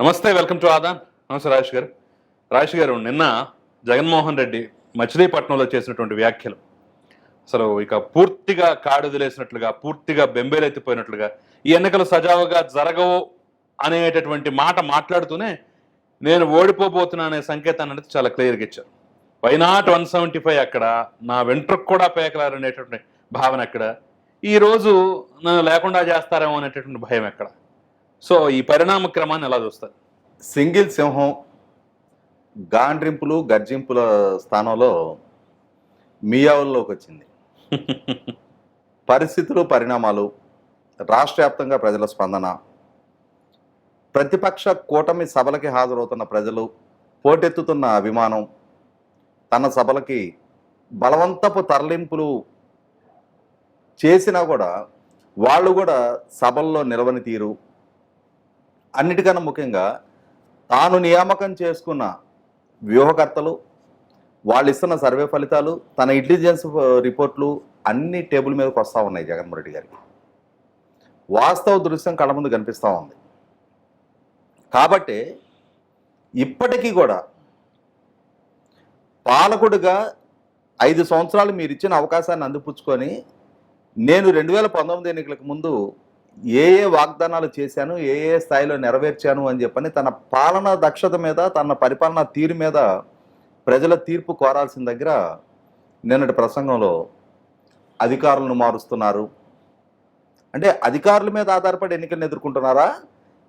నమస్తే welcome to ఆదా. నమస్తే రాజేష్ గారు. రాజేష్ గారు నిన్న జగన్మోహన్ రెడ్డి మచిలీపట్నంలో చేసినటువంటి వ్యాఖ్యలు. అసలు ఇక పూర్తిగా కాడు వదిలేసినట్లుగా పూర్తిగా బెంబేలెత్తిపోయినట్లుగా ఈ ఎన్నికలు సజావుగా జరగవు అనేటటువంటి మాట మాట్లాడుతూనే నేను ఓడిపోబోతున్నా అనే సంకేతాన్ని అనేది చాలా క్లియర్గా ఇచ్చారు. వైనాట్ వన్ సెవెంటీ ఫైవ్ అక్కడ? నా వెంట్రుకు కూడా పేకలారు అనేటటువంటి భావన ఎక్కడ? ఈ రోజు నన్ను లేకుండా చేస్తారేమో అనేటటువంటి భయం ఎక్కడ? సో ఈ పరిణామ క్రమాన్ని ఎలా చూస్తారు? సింగిల్ సింహం గాండ్రింపులు గర్జింపుల స్థానంలో మియావుల్లోకి వచ్చింది. పరిస్థితులు పరిణామాలు రాష్ట్ర వ్యాప్తంగా ప్రజల స్పందన ప్రతిపక్ష కూటమి సభలకి హాజరవుతున్న ప్రజలు పోటెత్తుతున్న అభిమానం తన సభలకి బలవంతపు తరలింపులు చేసినా కూడా వాళ్ళు కూడా సభల్లో నిలవని తీరు అన్నిటికన్నా ముఖ్యంగా తాను నియామకం చేసుకున్న వ్యూహకర్తలు వాళ్ళు ఇస్తున్న సర్వే ఫలితాలు తన ఇంటెలిజెన్స్ రిపోర్ట్లు అన్ని టేబుల్ మీదకి వస్తూ ఉన్నాయి జగన్మోహన్ రెడ్డి గారికి. వాస్తవ దృశ్యం కళ్ళ ముందు కనిపిస్తూ ఉంది. కాబట్టి ఇప్పటికీ కూడా పాలకుడుగా ఐదు సంవత్సరాలు మీరు ఇచ్చిన అవకాశాన్ని అందిపుచ్చుకొని నేను రెండు వేల పంతొమ్మిది ఎన్నికలకు ముందు ఏ ఏ వాగ్దానాలు చేశాను ఏ ఏ స్థాయిలో నెరవేర్చాను అని చెప్పని తన పాలనా దక్షత మీద తన పరిపాలనా తీరు మీద ప్రజల తీర్పు కోరాల్సిన దగ్గర నిన్నటి ప్రసంగంలో అధికారులను మారుస్తున్నారు. అంటే అధికారుల మీద ఆధారపడి ఎన్నికలను ఎదుర్కొంటున్నారా?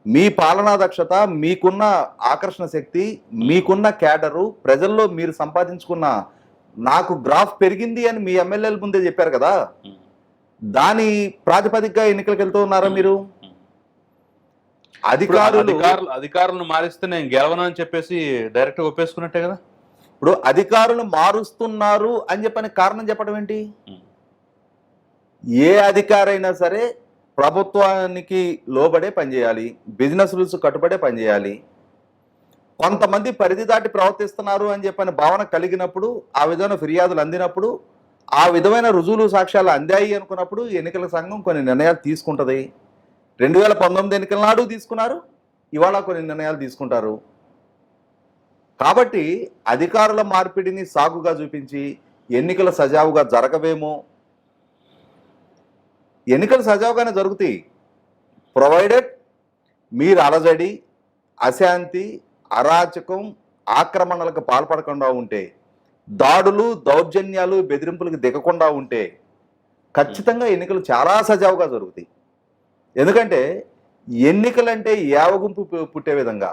మీ పాలనా దక్షత మీకున్న ఆకర్షణ శక్తి మీకున్న క్యాడరు ప్రజల్లో మీరు సంపాదించుకున్న నాకు గ్రాఫ్ పెరిగింది అని మీ ఎమ్మెల్యేల ముందే చెప్పారు కదా? దాని ప్రాతిపదికగా ఎన్నికలకు వెళ్తూ ఉన్నారా మీరు? అధికారులు అధికారులు అధికారులను మారిస్తే నేను గెలవను అని చెప్పేసి డైరెక్ట్ ఒప్పేసుకున్నట్టే కదా? ఇప్పుడు అధికారులు మారుస్తున్నారు అని చెప్పని కారణం చెప్పడం ఏంటి. ఏ అధికారైనా సరే ప్రభుత్వానికి లోబడే పనిచేయాలి బిజినెస్ రూల్స్ కట్టుబడే పనిచేయాలి కొంతమంది పరిధి దాటి ప్రవర్తిస్తున్నారు అని చెప్పని భావన కలిగినప్పుడు ఆ విధమైన ఫిర్యాదులు అందినప్పుడు ఆ విధమైన రుజువులు సాక్ష్యాలు అందాయి అనుకున్నప్పుడు ఎన్నికల సంఘం కొన్ని నిర్ణయాలు తీసుకుంటుంది. రెండు వేల పంతొమ్మిది ఎన్నికల నాడు తీసుకున్నారు ఇవాళ కొన్ని నిర్ణయాలు తీసుకుంటారు. కాబట్టి అధికారుల మార్పిడిని సాగుగా చూపించి ఎన్నికలు సజావుగా జరగవేమో. ఎన్నికలు సజావుగానే జరుగుతాయి. ప్రొవైడెడ్ మీరు అలజడి అశాంతి అరాచకం ఆక్రమణలకు పాల్పడకుండా ఉంటే దాడులు దౌర్జన్యాలు బెదిరింపులకు దిగకుండా ఉంటే ఖచ్చితంగా ఎన్నికలు చాలా సజావుగా జరుగుతాయి. ఎందుకంటే ఎన్నికలంటే యావగుంపు పుట్టే విధంగా.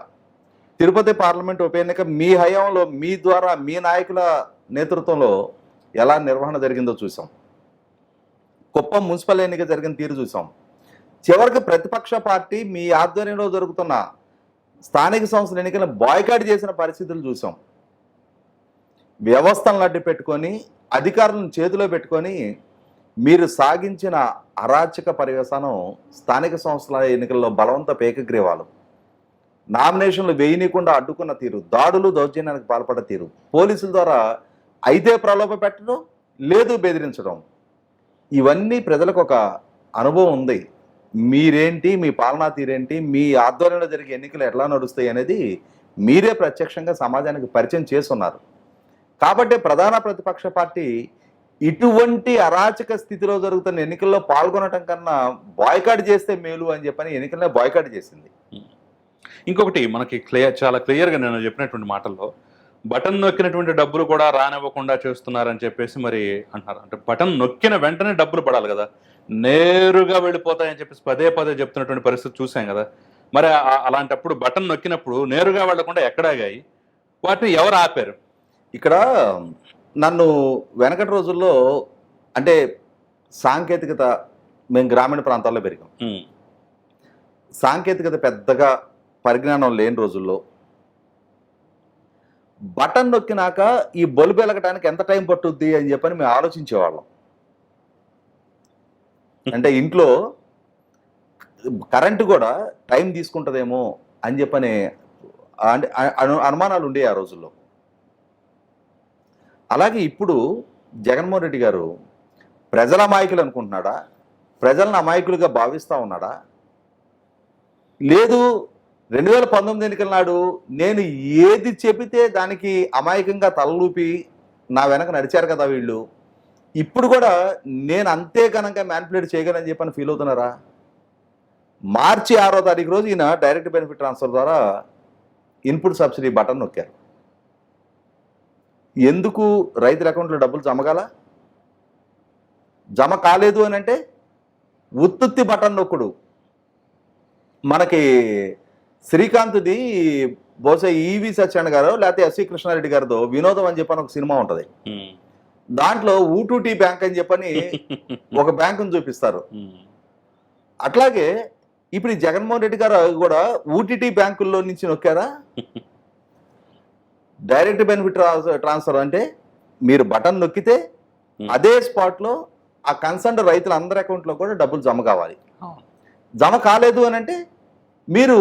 తిరుపతి పార్లమెంట్ ఉప ఎన్నిక మీ హయాంలో మీ ద్వారా మీ నాయకుల నేతృత్వంలో ఎలా నిర్వహణ జరిగిందో చూసాం. కుప్పం మున్సిపల్ ఎన్నిక జరిగిన తీరు చూసాం. చివరికి ప్రతిపక్ష పార్టీ మీ ఆధ్వర్యంలో జరుగుతున్న స్థానిక సంస్థల ఎన్నికలను బాయ్కాట్ చేసిన పరిస్థితులు చూసాం. వ్యవస్థలను అడ్డు పెట్టుకొని అధికారులను చేతిలో పెట్టుకొని మీరు సాగించిన అరాచక పర్యవసానం స్థానిక సంస్థల ఎన్నికల్లో బలవంత పేకగ్రీవాలు నామినేషన్లు వేయనీయకుండా అడ్డుకున్న తీరు దాడులు దౌర్జన్యానికి పాల్పడ్డ తీరు. పోలీసుల ద్వారా అయితే ప్రలోభ పెట్టడం లేదు బెదిరించడం. ఇవన్నీ ప్రజలకు ఒక అనుభవం ఉంది. మీరేంటి మీ పాలనా తీరేంటి మీ ఆధ్వర్యంలో జరిగే ఎన్నికలు ఎట్లా నడుస్తాయి అనేది మీరే ప్రత్యక్షంగా సమాజానికి పరిచయం చేస్తున్నారు. కాబట్టి ప్రధాన ప్రతిపక్ష పార్టీ ఇటువంటి అరాచక స్థితిలో జరుగుతున్న ఎన్నికల్లో పాల్గొనటం కన్నా బాయ్కాట్ చేస్తే మేలు అని చెప్పని ఎన్నికలనే బాయ్కాట్ చేసింది. ఇంకొకటి మనకి క్లియర్ చాలా క్లియర్గా నేను చెప్పినటువంటి మాటల్లో బటన్ నొక్కినటువంటి డబ్బులు కూడా రానివ్వకుండా చేస్తున్నారని చెప్పేసి మరి అంటున్నారు. అంటే బటన్ నొక్కిన వెంటనే డబ్బులు పడాలి కదా. నేరుగా వెళ్ళిపోతాయని చెప్పేసి పదే పదే చెప్తున్నటువంటి పరిస్థితి చూసాం కదా. మరి అలాంటప్పుడు బటన్ నొక్కినప్పుడు నేరుగా వెళ్ళకుండా ఎక్కడాగాయి వాటిని ఎవరు ఆపారు? ఇక్కడ నన్ను వెనకటి రోజుల్లో అంటే సాంకేతికత మేము గ్రామీణ ప్రాంతాల్లో పెరిగాం. సాంకేతికత పెద్దగా పరిజ్ఞానం లేని రోజుల్లో బటన్ నొక్కినాక ఈ బల్బు వెలగటానికి ఎంత టైం పట్టుద్ది అని చెప్పని మేము ఆలోచించేవాళ్ళం. అంటే ఇంట్లో కరెంటు కూడా టైం తీసుకుంటుందేమో అని చెప్పని అనుమానాలు ఉండేవి ఆ రోజుల్లో. అలాగే ఇప్పుడు జగన్మోహన్ రెడ్డి గారు ప్రజల అమాయకులు అనుకుంటున్నాడా? ప్రజలను అమాయకులుగా భావిస్తూ ఉన్నాడా? లేదు రెండు వేల పంతొమ్మిది ఎన్నికల నాడు నేను ఏది చెబితే దానికి అమాయకంగా తలలూపి నా వెనక నడిచారు కదా వీళ్ళు. ఇప్పుడు కూడా నేను అంతే ఘనంగా మ్యానిపులేట్ చేయగలని చెప్పని ఫీల్ అవుతున్నారా? మార్చి ఆరో తారీఖు రోజు ఈయన డైరెక్ట్ బెనిఫిట్ ట్రాన్స్ఫర్ ద్వారా ఇన్పుట్ సబ్సిడీ బటన్ నొక్కారు. ఎందుకు రైతుల అకౌంట్లో డబ్బులు జమగాల జమ కాలేదు అని అంటే ఉత్తుత్తి బటన్ నొక్కుడు. మనకి శ్రీకాంత్ది బహుశా ఈవి సత్యనారాయణ గారు లేకపోతే ఎస్వి కృష్ణారెడ్డి గారితో వినోదం అని చెప్పని ఒక సినిమా ఉంటుంది. దాంట్లో ఊటూటీ బ్యాంక్ అని చెప్పని ఒక బ్యాంకును చూపిస్తారు. అట్లాగే ఇప్పుడు జగన్మోహన్ రెడ్డి గారు కూడా ఊటీటీ బ్యాంకుల్లో నుంచి నొక్కారా? డైరెక్ట్ బెనిఫిట్ ట్రాన్స్- ట్రాన్స్ఫర్ అంటే మీరు బటన్ నొక్కితే అదే స్పాట్లో ఆ కన్సర్న్ రైతుల అందరి అకౌంట్లో కూడా డబ్బులు జమ కావాలి. జమ కాలేదు అని అంటే మీరు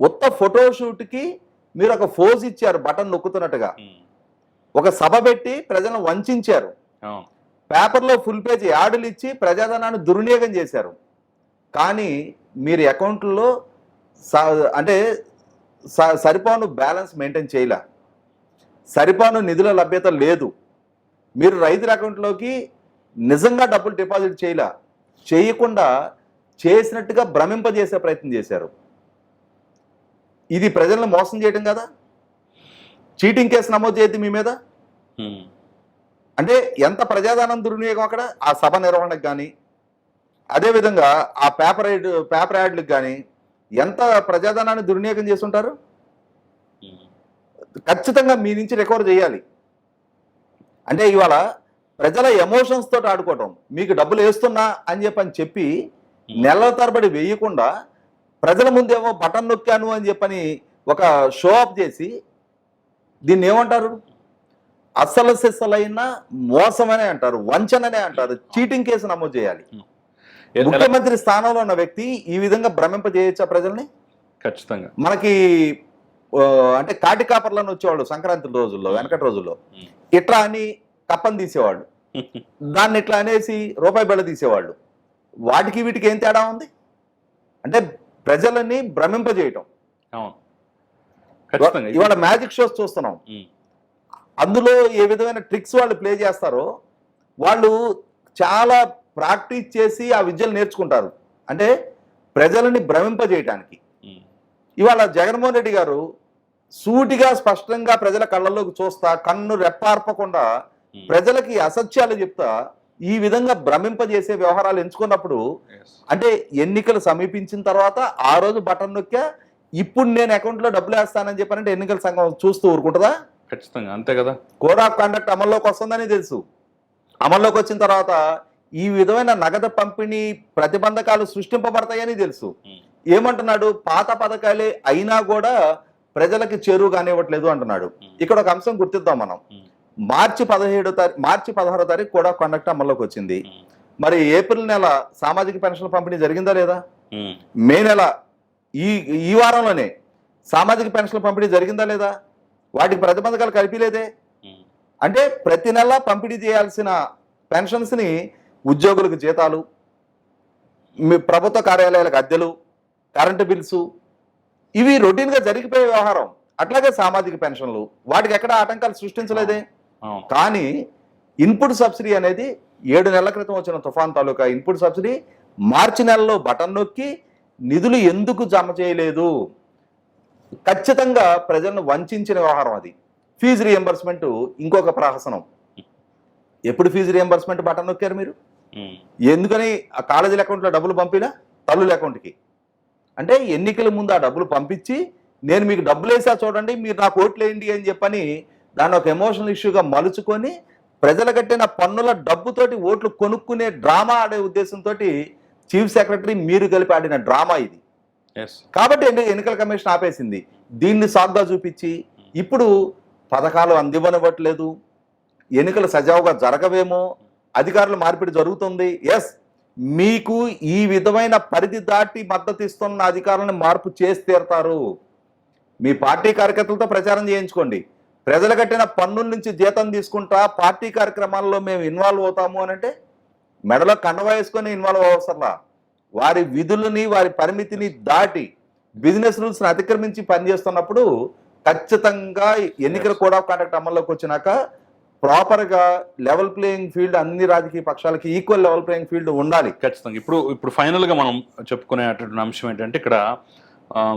ఉత్త ఫోటోషూట్కి మీరు ఒక ఫోజ్ ఇచ్చారు బటన్ నొక్కుతున్నట్టుగా. ఒక సభ పెట్టి ప్రజలను వంచారు. పేపర్లో ఫుల్ పేజ్ యార్డులు ఇచ్చి ప్రజాధనాన్ని దుర్వినియోగం చేశారు కానీ మీరు అకౌంట్లో స- అంటే స- సరిపోను బ్యాలెన్స్ మెయింటైన్ చేయలే సరిపోను నిధుల లభ్యత లేదు. మీరు రైతుల అకౌంట్లోకి నిజంగా డబ్బులు డిపాజిట్ చేయలే చేయకుండా చేసినట్టుగా భ్రమింపజేసే ప్రయత్నం చేశారు. ఇది ప్రజలను మోసం చేయడం కదా? చీటింగ్ కేసు నమోదు చేయద్దు మీ మీద. అంటే ఎంత ప్రజాదానం దుర్వినియోగం అక్కడ? ఆ సభ నిర్వహణకు కానీ అదేవిధంగా ఆ పేపర్ పేపర్ యాడ్లకు కానీ ఎంత ప్రజాధనాన్ని దుర్వినియోగం చేస్తుంటారు. ఖచ్చితంగా మీ నుంచి రికవర్ చేయాలి. అంటే ఇవాళ ప్రజల ఎమోషన్స్ తోటి ఆడుకోవటం మీకు డబ్బులు వేస్తున్నా అని చెప్పి అని చెప్పి నెలల తరబడి వేయకుండా ప్రజల ముందేమో బటన్ నొక్కాను అని చెప్పని ఒక షో ఆఫ్ చేసి దీన్ని ఏమంటారు? అసలు సిస్సలైన మోసమనే అంటారు వంచననే అంటారు చీటింగ్ కేసు నమోదు చేయాలి. ముఖ్యమంత్రి స్థానంలో ఉన్న వ్యక్తి ఈ విధంగా భ్రమింపజేయచ్చా ప్రజల్ని? ఖచ్చితంగా. మనకి అంటే కాటి కాపర్లను వచ్చేవాళ్ళు సంక్రాంతి రోజుల్లో వెనకటి రోజుల్లో. ఇట్లా అని కప్పని తీసేవాళ్ళు. దాన్ని ఇట్లా అనేసి రూపాయి బిళ్ళ తీసేవాళ్ళు. వాటికి వీటికి ఏం తేడా ఉంది? అంటే ప్రజలని భ్రమింపజేయటం. ఇవాళ మ్యాజిక్ షోస్ చూస్తున్నాం. అందులో ఏ విధమైన ట్రిక్స్ వాళ్ళు ప్లే చేస్తారో వాళ్ళు చాలా ప్రాక్టీస్ చేసి ఆ విద్యలు నేర్చుకుంటారు. అంటే ప్రజలని భ్రమింపజేయటానికి. ఇవాళ జగన్మోహన్ రెడ్డి గారు సూటిగా స్పష్టంగా ప్రజల కళ్ళల్లోకి చూస్తా కన్ను రెప్పార్పకుండా ఉమ్. ప్రజలకి అసత్యాలు చెప్తా ఈ విధంగా భ్రమింపజేసే వ్యవహారాలు ఎంచుకున్నప్పుడు. అంటే ఎన్నికలు సమీపించిన తర్వాత ఆ రోజు బటన్ నొక్కా ఇప్పుడు నేను అకౌంట్లో డబ్బులు వేస్తానని చెప్పానంటే ఎన్నికల సంఘం చూస్తూ ఊరుకుంటుందా ఖచ్చితంగా అంతే కదా కోడ్ ఆఫ్ కండక్ట్ అమల్లోకి వస్తుందని తెలుసు అమల్లోకి వచ్చిన తర్వాత ఈ విధమైన నగదు పంపిణీ ప్రతిబంధకాలు సృష్టింపబడతాయని తెలుసు ఉమ్. ఏమంటున్నాడు పాత పథకాలే అయినా కూడా ప్రజలకి చేరువు కానివ్వట్లేదు అంటున్నాడు. ఇక్కడ ఒక అంశం గుర్తిద్దాం మనం. మార్చి పదిహేడో తారీఖు మార్చి పదహారో తారీఖు కోడ్ కండక్ట్ అమల్లోకి వచ్చింది. మరి ఏప్రిల్ నెల సామాజిక పెన్షన్ పంపిణీ జరిగిందా లేదా. మే నెల ఈ ఈ వారంలోనే సామాజిక పెన్షన్ పంపిణీ జరిగిందా లేదా వాటికి ప్రతిబంధకాలు కలిపిలేదే. అంటే ప్రతి నెల పంపిణీ చేయాల్సిన పెన్షన్స్ని ఉద్యోగులకు జీతాలు మీ ప్రభుత్వ కార్యాలయాలకు అద్దెలు కరెంటు బిల్సు ఇవి రొటీన్గా జరిగిపోయే వ్యవహారం. అట్లాగే సామాజిక పెన్షన్లు వాటికి ఎక్కడ ఆటంకాలు సృష్టించలేదే. కానీ ఇన్పుట్ సబ్సిడీ అనేది ఏడు నెలల క్రితం వచ్చిన తుఫాన్ తాలూకా ఇన్పుట్ సబ్సిడీ మార్చి నెలలో బటన్ నొక్కి నిధులు ఎందుకు జమ చేయలేదు? ఖచ్చితంగా ప్రజలను వంచిన వ్యవహారం అది. ఫీజు రియంబర్స్మెంట్ ఇంకొక ప్రహసనం. ఎప్పుడు ఫీజు రియంబర్స్మెంట్ బటన్ నొక్కారు మీరు. ఎందుకని ఆ కాలేజీల అకౌంట్లో డబ్బులు పంపినా? తల్లుల అకౌంట్కి అంటే ఎన్నికల ముందు ఆ డబ్బులు పంపించి నేను మీకు డబ్బులు వేసా చూడండి మీరు నాకు ఓట్లు వేయండి అని చెప్పని దాన్ని ఒక ఎమోషనల్ ఇష్యూగా మలుచుకొని ప్రజలు కట్టిన పన్నుల డబ్బుతోటి ఓట్లు కొనుక్కునే డ్రామా ఆడే ఉద్దేశంతో చీఫ్ సెక్రటరీ మీరు కలిపి ఆడిన డ్రామా ఇది. ఎస్ కాబట్టి ఎన్ని- ఎన్నికల కమిషన్ ఆపేసింది. దీన్ని సాగ్గా చూపించి ఇప్పుడు పథకాలు అందివ్వనివ్వట్లేదు. ఎన్నికలు సజావుగా జరగవేమో అధికారుల మార్పిడి జరుగుతుంది. ఎస్ మీకు ఈ విధమైన పరిధి దాటి మద్దతు ఇస్తున్న అధికారులను మార్పు చేసి తీరతారు. మీ పార్టీ కార్యకర్తలతో ప్రచారం చేయించుకోండి. ప్రజలు కట్టిన పన్నుల నుంచి జీతం తీసుకుంటా పార్టీ కార్యక్రమాల్లో మేము ఇన్వాల్వ్ అవుతాము అని అంటే మెడలో కండవ వేసుకొని ఇన్వాల్వ్ అవసరంలా వారి విధులని వారి పరిమితిని దాటి బిజినెస్ రూల్స్ అతిక్రమించి పనిచేస్తున్నప్పుడు ఖచ్చితంగా ఎన్నికల కోడ్ ఆఫ్ కండక్ట్ అమల్లోకి వచ్చినాక ప్రాపర్గా లెవెల్ ప్లేయింగ్ ఫీల్డ్ అన్ని రాజకీయ పక్షాలకి ఈక్వల్ లెవెల్ ప్లేయింగ్ ఫీల్డ్ ఉండాలి. ఖచ్చితంగా. ఇప్పుడు ఇప్పుడు ఫైనల్గా మనం చెప్పుకునేటటువంటి అంశం ఏంటంటే ఇక్కడ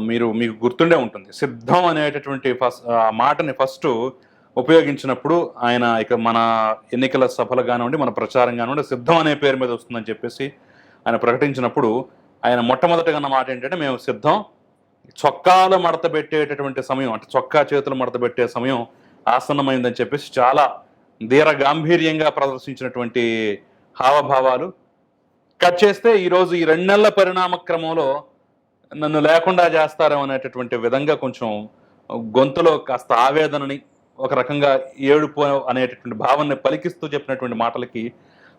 మీరు మీకు గుర్తుండే ఉంటుంది. సిద్ధం అనేటటువంటి ఫస్ట్ ఆ మాటని ఫస్ట్ ఉపయోగించినప్పుడు ఆయన ఇక మన ఎన్నికల సభలు కానివ్వండి మన ప్రచారం కానివ్వండి సిద్ధం అనే పేరు మీద వస్తుందని చెప్పేసి ఆయన ప్రకటించినప్పుడు ఆయన మొట్టమొదటిగా అన్న మాట ఏంటంటే మేము సిద్ధం. చొక్కాలు మడత పెట్టేటటువంటి సమయం అంటే చొక్కా చేతులు మడత పెట్టే సమయం ఆసన్నమైందని చెప్పేసి చాలా ధీర గాంభీర్యంగా ప్రదర్శించినటువంటి హావభావాలు. కట్ చేస్తే ఈరోజు ఈ రెండు నెలల పరిణామ క్రమంలో నన్ను లేకుండా చేస్తారేమో అనేటటువంటి విధంగా కొంచెం గొంతులో కాస్త ఆవేదనని ఒక రకంగా ఏడుపు అనేటటువంటి భావాన్ని పలికిస్తూ చెప్పినటువంటి మాటలకి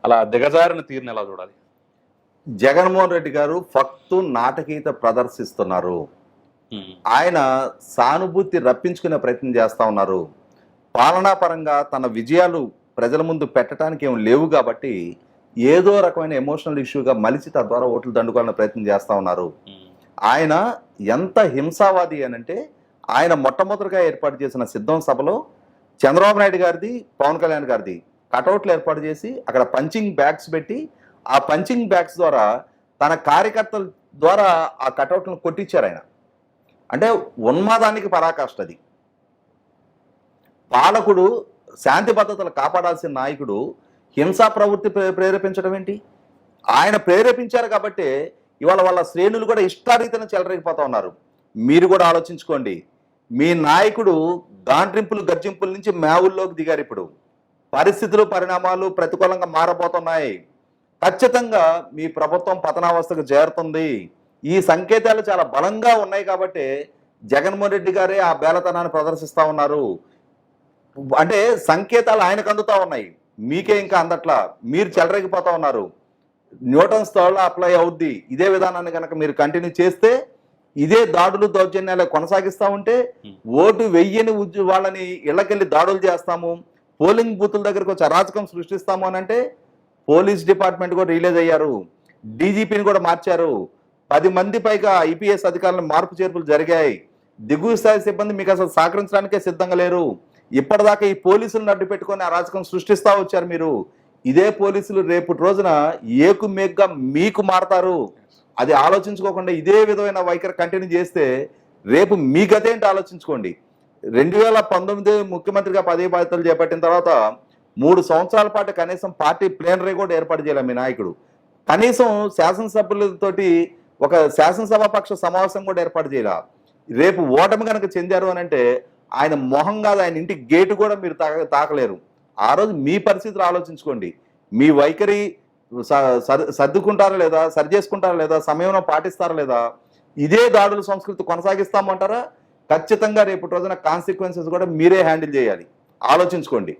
అలా దిగజారిన తీరుని ఎలా చూడాలి? జగన్మోహన్ రెడ్డి గారు ఫక్తు నాటకీయత ప్రదర్శిస్తున్నారు. ఆయన సానుభూతి రప్పించుకునే ప్రయత్నం చేస్తా ఉన్నారు. పాలనాపరంగా తన విజయాలు ప్రజల ముందు పెట్టడానికి ఏం లేవు కాబట్టి ఏదో రకమైన ఎమోషనల్ ఇష్యూగా మలిచి తద్వారా ఓట్లు దండుకోవాలని ప్రయత్నం చేస్తూ ఉన్నారు. ఆయన ఎంత హింసావాది అనంటే ఆయన మొట్టమొదటిగా ఏర్పాటు చేసిన సిద్ధం సభలో చంద్రబాబు నాయుడు గారిది పవన్ కళ్యాణ్ గారిది. కటౌట్లు ఏర్పాటు చేసి అక్కడ పంచింగ్ బ్యాగ్స్ పెట్టి ఆ పంచింగ్ బ్యాగ్స్ ద్వారా తన కార్యకర్తల ద్వారా ఆ కటౌట్లను కొట్టించారు ఆయన. అంటే ఉన్మాదానికి పరాకాష్ట అది. పాలకుడు శాంతి భద్రతలు కాపాడాల్సిన నాయకుడు హింసా ప్రవృత్తి ప్రేరేపించడం ఏంటి? ఆయన ప్రేరేపించారు కాబట్టి ఇవాళ వాళ్ళ శ్రేణులు కూడా ఇష్టారీతన చెలరేగిపోతా ఉన్నారు. మీరు కూడా ఆలోచించుకోండి. మీ నాయకుడు గాండ్రింపులు గర్జింపుల నుంచి మేవుల్లోకి దిగారు ఇప్పుడు. పరిస్థితులు పరిణామాలు ప్రతికూలంగా మారబోతున్నాయి. ఖచ్చితంగా మీ ప్రభుత్వం పతనావస్థకు చేరుతుంది. ఈ సంకేతాలు చాలా బలంగా ఉన్నాయి కాబట్టి జగన్మోహన్ రెడ్డి గారే ఆ బేలతనాన్ని ప్రదర్శిస్తూ ఉన్నారు. అంటే సంకేతాలు ఆయనకు అందుతా ఉన్నాయి. మీకే ఇంకా అందట్లా? మీరు చెలరేగిపోతా ఉన్నారు. న్యూటన్స్ థర్డ్ అప్లై అవుద్ది. ఇదే విధానాన్ని కనుక మీరు కంటిన్యూ చేస్తే ఇదే దాడులు దౌర్జన్యాలు కొనసాగిస్తా ఉంటే ఓటు వెయ్యని వాళ్ళని ఇళ్ళకెళ్ళి దాడులు చేస్తాము. పోలింగ్ బూతుల దగ్గరకు వచ్చి అరాచకం సృష్టిస్తాము అని అంటే పోలీస్ డిపార్ట్మెంట్ కూడా రిలీజ్ అయ్యారు. డీజీపీని కూడా మార్చారు. పది మంది పైగా ఐపీఎస్ అధికారులను మార్పు చేర్పులు జరిగాయి. దిగువ స్థాయి సిబ్బంది మీకు అసలు సహకరించడానికే సిద్ధంగా లేరు. ఇప్పటిదాకా ఈ పోలీసులను అడ్డు పెట్టుకొని అరాచకం సృష్టిస్తా వచ్చారు మీరు. ఇదే పోలీసులు రేపు రోజున ఏకు మేగ్గా మీకు మారతారు. అది ఆలోచించుకోకుండా ఇదే విధమైన వైఖరి కంటిన్యూ చేస్తే రేపు మీ గతేంటి ఆలోచించుకోండి. రెండు వేల పంతొమ్మిది ముఖ్యమంత్రిగా పదవి బాధ్యతలు చేపట్టిన తర్వాత మూడు సంవత్సరాల పాటు కనీసం పార్టీ ప్లేనరీ కూడా ఏర్పాటు చేయాలి మీ నాయకుడు. కనీసం శాసనసభ్యులతోటి ఒక శాసనసభాపక్ష సమావేశం కూడా ఏర్పాటు చేయాలి? రేపు ఓటమి కనుక చెందారు అని అంటే ఆయన మొహం కాదు ఆయన ఇంటి గేటు కూడా మీరు తాక తాకలేరు. ఆ రోజు మీ పరిస్థితులు ఆలోచించుకోండి. మీ వైఖరి సర్దుకుంటారా లేదా? సరి చేసుకుంటారా లేదా? సమయంలో పాటిస్తారా లేదా? ఇదే దాడుల సంస్కృతి కొనసాగిస్తామంటారా? ఖచ్చితంగా రేపు రోజున కాన్సిక్వెన్సెస్ కూడా మీరే హ్యాండిల్ చేయాలి. ఆలోచించుకోండి.